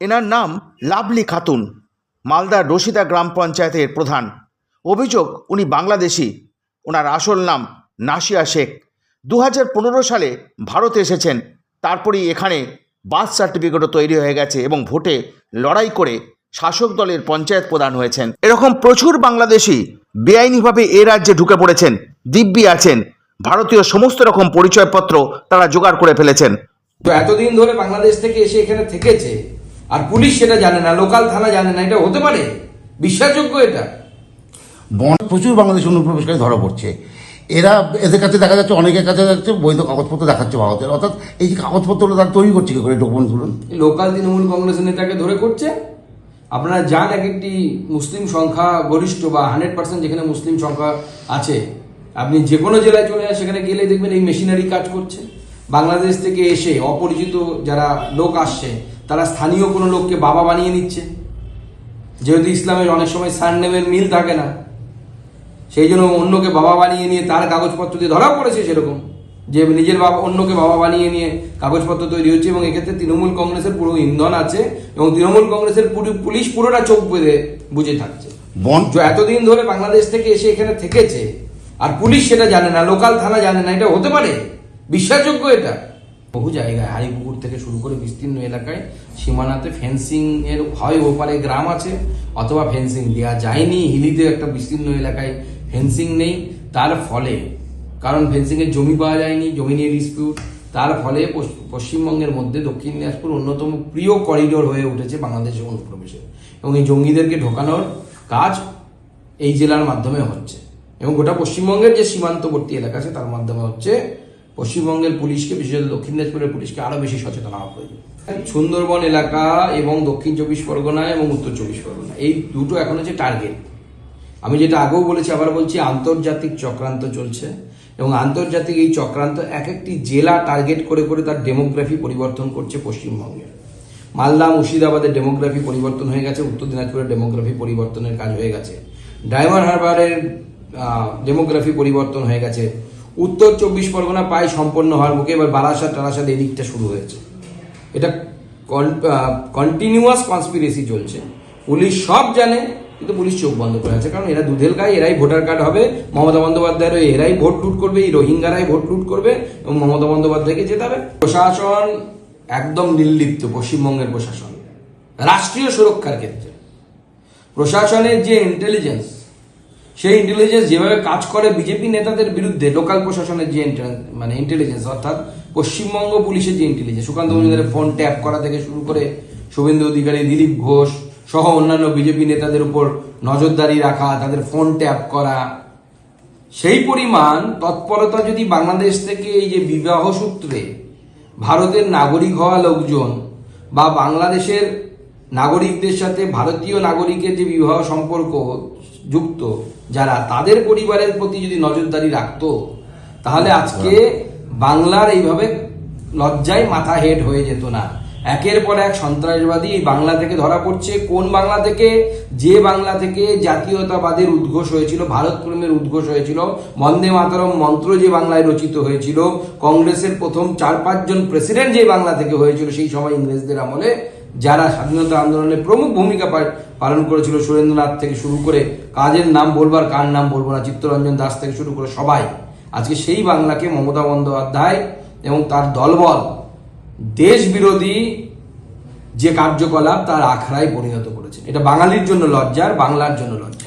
এনার নাম লাভলি খাতুন, মালদার রশিদা গ্রাম পঞ্চায়েতের প্রধান। অভিযোগ, উনি বাংলাদেশি। ওনার আসল নাম নাসিয়া শেখ। দু সালে ভারতে এসেছেন। তারপরেই এখানে বার্থ সার্টিফিকেটও তৈরি হয়ে গেছে এবং ভোটে লড়াই করে শাসক দলের পঞ্চায়েত প্রধান হয়েছেন। এরকম প্রচুর বাংলাদেশি বেআইনিভাবে এ রাজ্যে ঢুকে পড়েছেন, দিব্যি আছেন। ভারতীয় সমস্ত রকম পরিচয়পত্র তারা জোগাড় করে ফেলেছেন। তো এতদিন ধরে বাংলাদেশ থেকে এসে এখানে থেকেছে আর পুলিশ সেটা জানে না লোকাল থানা জানে না এটা হতে পারে? বিশ্বাসযোগ্য এটা? বন প্রচুর বাংলাদেশ অনুপ্রবেশকারী ধরা পড়ছে। এরা এদের কাছে দেখা যাচ্ছে অনেকের কাছে যাচ্ছে বৈধ কাগজপত্র দেখাচ্ছে ভারতের। অর্থাৎ এই যে কাগজপত্রগুলো তারা তৈরি করছে কি করে ডকুমেন্টগুলো লোকাল তৃণমূল কংগ্রেসের নেতাকে ধরে করছে? আপনারা যান এক একটি মুসলিম সংখ্যা গরিষ্ঠ বা হান্ড্রেড পার্সেন্ট যেখানে মুসলিম সংখ্যা আছে। আপনি যে কোনো জেলায় চলে যান সেখানে গেলে দেখবেন এই মেশিনারি কাজ করছে। বাংলাদেশ থেকে এসে অপরিচিত যারা লোক আসছে তারা স্থানীয় কোনো লোককে বাবা বানিয়ে নিচ্ছে? যেহেতু ইসলামের অনেক সময় সারনেমের মিল থাকে না সেই জন্য অন্যকে বাবা বানিয়ে নিয়ে তার কাগজপত্র দিয়ে ধরা পড়েছে সেরকম। যে নিজের বাবা অন্যকে বাবা বানিয়ে নিয়ে কাগজপত্র তৈরি হচ্ছে এবং এক্ষেত্রে তৃণমূল কংগ্রেসের পুরো ইন্ধন আছে এবং তৃণমূল কংগ্রেসের পুরো পুলিশ পুরোটা চোখ বেঁধে বুঝে থাকছে। এতদিন ধরে বাংলাদেশ থেকে এসে এখানে থেকেছে আর পুলিশ সেটা জানে না লোকাল থানা জানে না এটা হতে পারে? বিশ্বাসযোগ্য এটা। বহু জায়গায়, হাড়িপুকুর থেকে শুরু করে বিস্তীর্ণ এলাকায় সীমানাতে ফেন্সিং এর হয় ওপারে গ্রাম আছে, অথবা ফেন্সিং দেওয়া যায়নি, হিলিতে একটা বিস্তীর্ণ এলাকায় ফেন্সিং নেই, তার ফলে, কারণ ফেন্সিং এর জমি পাওয়া যায়নি, জমি নিয়ে ডিসপিউট তার ফলে পশ্চ- পশ্চিমবঙ্গের মধ্যে দক্ষিণ দিনাজপুর অন্যতম প্রিয় করিডোর হয়ে উঠেছে বাংলাদেশের অনুপ্রবেশে। এবং এই জঙ্গিদেরকে ঢোকানোর কাজ এই জেলার মাধ্যমে হচ্ছে। এবং গোটা পশ্চিমবঙ্গের যে সীমান্তবর্তী এলাকা আছে, তার মাধ্যমে হচ্ছে পশ্চিমবঙ্গের পুলিশকে, বিশেষত দক্ষিণ দিনাজপুরের পুলিশকে আরও বেশি সচেতন হওয়া প্রয়োজন। সুন্দরবন এলাকা এবং দক্ষিণ চব্বিশ পরগনা এবং উত্তর চব্বিশ পরগনা, এই দুটো এখন হচ্ছে টার্গেট আমি যেটা আগেও বলেছি, আবার বলছি আন্তর্জাতিক চক্রান্ত চলছে এবং আন্তর্জাতিক এই চক্রান্ত এক একটি জেলা টার্গেট করে করে তার ডেমোগ্রাফি পরিবর্তন করছে পশ্চিমবঙ্গের মালদা মুর্শিদাবাদের ডেমোগ্রাফি পরিবর্তন হয়ে গেছে, উত্তর দিনাজপুরের ডেমোগ্রাফি পরিবর্তনের কাজ হয়ে গেছে। ডায়মন্ড হারবারের ডেমোগ্রাফি পরিবর্তন হয়ে গেছে। উত্তর চব্বিশ পরগনা প্রায় সম্পন্ন হওয়ার মুখে এবার বারাসাত, টারাসাত এদিকটা শুরু হয়েছে। এটা কন্টিনিউয়াস কনস্পিরেসি চলছে। পুলিশ সব জানে, কিন্তু পুলিশ চোখ বন্ধ করে আছে। কারণ এরা দুধেল গায়ে এরাই ভোটার কার্ড হবে, মমতা বন্দ্যোপাধ্যায়ের এরাই ভোট লুট করবে, এই রোহিঙ্গারাই ভোট লুট করবে, এবং মমতা বন্দ্যোপাধ্যায়কে জেতাবে প্রশাসন একদম নির্লিপ্ত, পশ্চিমবঙ্গের প্রশাসন। রাষ্ট্রীয় সুরক্ষার ক্ষেত্রে। প্রশাসনের যে ইন্টেলিজেন্স সেই ইন্টেলিজেন্স যেভাবে কাজ করে বিজেপি নেতাদের বিরুদ্ধে লোকাল প্রশাসনের যে মানে ইন্টেলিজেন্স অর্থাৎ পশ্চিমবঙ্গ পুলিশের যে ইন্টেলিজেন্স সুকান্ত মজুমদারের ফোন ট্যাপ করা থেকে শুরু করে শুভেন্দু অধিকারী, দিলীপ ঘোষ সহ অন্যান্য বিজেপি নেতাদের উপর নজরদারি রাখা, তাদের ফোন ট্যাপ করা, সেই পরিমাণ তৎপরতা যদি বাংলাদেশ থেকে এই যে বিবাহ সূত্রে ভারতের নাগরিক হওয়া লোকজন বা বাংলাদেশের নাগরিকদের সাথে ভারতীয় নাগরিকের যে বিবাহ সম্পর্ক যুক্ত যারা তাদের পরিবারের প্রতি যদি নজরদারি রাখত তাহলে আজকে বাংলার এইভাবে লজ্জায় মাথা হেড হয়ে যেত না। একের পর এক সন্ত্রাসবাদী এই বাংলা থেকে ধরা পড়ছে। কোন বাংলা থেকে? যে বাংলা থেকে জাতীয়তাবাদের উদ্ঘোষ হয়েছিল ভারত প্রেমের উদ্ঘোষ হয়েছিল বন্দে মাতরম মন্ত্র যে বাংলায় রচিত হয়েছিল কংগ্রেসের প্রথম চার পাঁচজন প্রেসিডেন্ট যে বাংলা থেকে হয়েছিল সেই সময় ইংরেজদের আমলে যারা স্বাধীনতা আন্দোলনে প্রমুখ ভূমিকা পালন করেছিল সুরেন্দ্রনাথ থেকে শুরু করে কাজের নাম বলবার কার নাম বলব না, চিত্তরঞ্জন দাস থেকে শুরু করে সবাই। আজকে সেই বাংলাকে মমতা বন্দ্যোপাধ্যায় এবং তার দলবল দেশ বিরোধী যে কার্যকলাপ তার আখড়ায় পরিণত করেছে। এটা বাঙালির জন্য লজ্জার, বাংলার জন্য লজ্জা